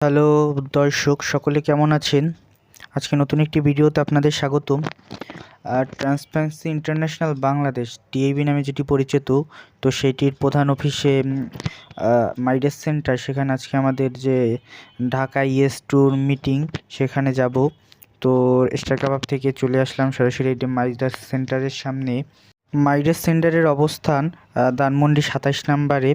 Hello দর্শক সকলে কেমন আছেন? আজকে নতুন একটি ভিডিওতে আপনাদের স্বাগতম। ট্রান্সপারেন্সি ইন্টারন্যাশনাল বাংলাদেশ টিএবি নামে যেটি পরিচিত তো সেটির প্রধান অফিসে মাইডাস সেন্টার সেখানে আজকে আমাদের যে ঢাকা ইএস ট্যুর মিটিং সেখানে যাব। তো স্টার কাবাব থেকে চলে আসলাম সরাসরি এটি মাইডাস সেন্টারের সামনে। মাইডাস সেন্টারের অবস্থান আহ, ধানমন্ডি সাতাশ নাম্বারে।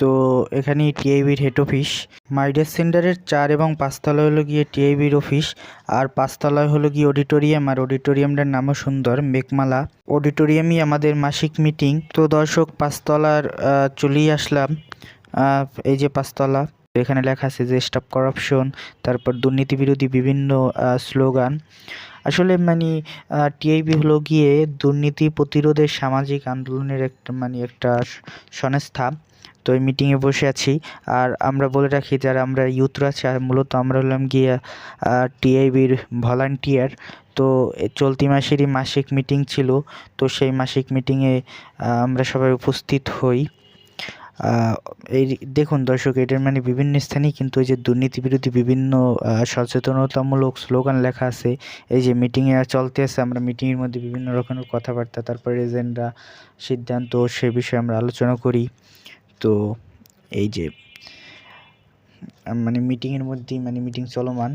তো এখানে টিআইবির হেড অফিস মাইডাস সেন্টারের চার এবং পাঁচতলায় হলো গিয়ে টিআইবির অফিস আর পাঁচতলায় হলো গিয়ে অডিটোরিয়াম আর অডিটোরিয়ামটার নামও সুন্দর, মেঘমালা। অডিটোরিয়ামই আমাদের মাসিক মিটিং তো দর্শক, পাঁচতলার চলেই আসলাম। এই যে পাঁচতলা, এখানে লেখা আছে যে স্টাফ করাপশন তারপর দুর্নীতি বিরোধী বিভিন্ন স্লোগান। আসলে মানে টিআইবি হলো গিয়ে দুর্নীতি প্রতিরোধের সামাজিক আন্দোলনের একটা মানে একটা সংস্থা তো এই মিটিংয়ে বসে আছি। আর আমরা বলে রাখি, যারা আমরা ইউথরা আছি, আর মূলত আমরা হলাম গিয়ে টিআইবির ভলান্টিয়ার তো চলতি মাসেরই মাসিক মিটিং ছিল। তো সেই মাসিক মিটিংয়ে আমরা সবাই উপস্থিত হই। এই দেখুন দর্শক, এটার মানে বিভিন্ন স্থানেই কিন্তু এই যে দুর্নীতি বিরোধী বিভিন্ন সচেতনতামূলক স্লোগান লেখা আছে। এই যে মিটিংয়ে চলতে আছে, আমরা মিটিংয়ের মধ্যে বিভিন্ন রকমের কথাবার্তা, তারপরে এজেন্ডা, সিদ্ধান্ত, সে বিষয়ে আমরা আলোচনা করি। তো এই যে মানে মিটিংয়ের মধ্যেই মানে মিটিং চলমান।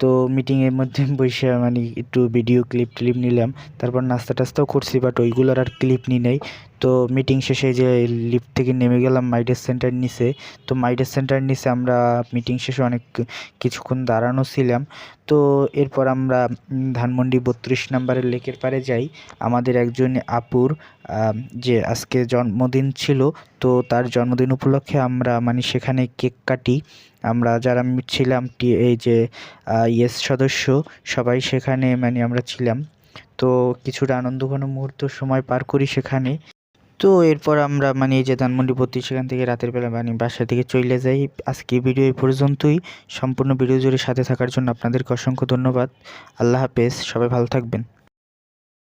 তো মিটিংয়ের মধ্যে বসে মানে একটু ভিডিও ক্লিপ টিলিপ নিলাম। তারপর নাস্তা টাস্তাও করছি বাট ওইগুলোর আর ক্লিপ নিই নাই। তো মিটিং শেষে যে লিফট থেকে নেমে গেলাম মাইডেস সেন্টার নিচে, তো মাইডেস সেন্টার নিচে আমরা মিটিং শেষে অনেক কিছুক্ষণ দাঁড়ানো ছিলাম। তো এরপর আমরা ধানমন্ডি বত্রিশ নম্বরের লেকের পারে যাই। আমাদের একজন আপুর যে আজকে জন্মদিন ছিল, তো তার জন্মদিন উপলক্ষে আমরা মানে সেখানে কেক কাটি। আমরা যারা ছিলাম, টি- এই যে ইয়েস সদস্য, সবাই সেখানে মানে আমরা ছিলাম। তো কিছুটা আনন্দঘন মুহূর্ত সময় পার করি সেখানে। তো এরপর আমরা মানে এই যে ধানমন্ডি পত্তি সেখান থেকে রাতের বেলা মানে বাসা থেকে চলে যাই। আজকে ভিডিও এই পর্যন্তই। সম্পূর্ণ ভিডিও জুড়ে সাথে থাকার জন্য আপনাদেরকে অসংখ্য ধন্যবাদ। আল্লাহ হাফেজ। সবাই ভালো থাকবেন।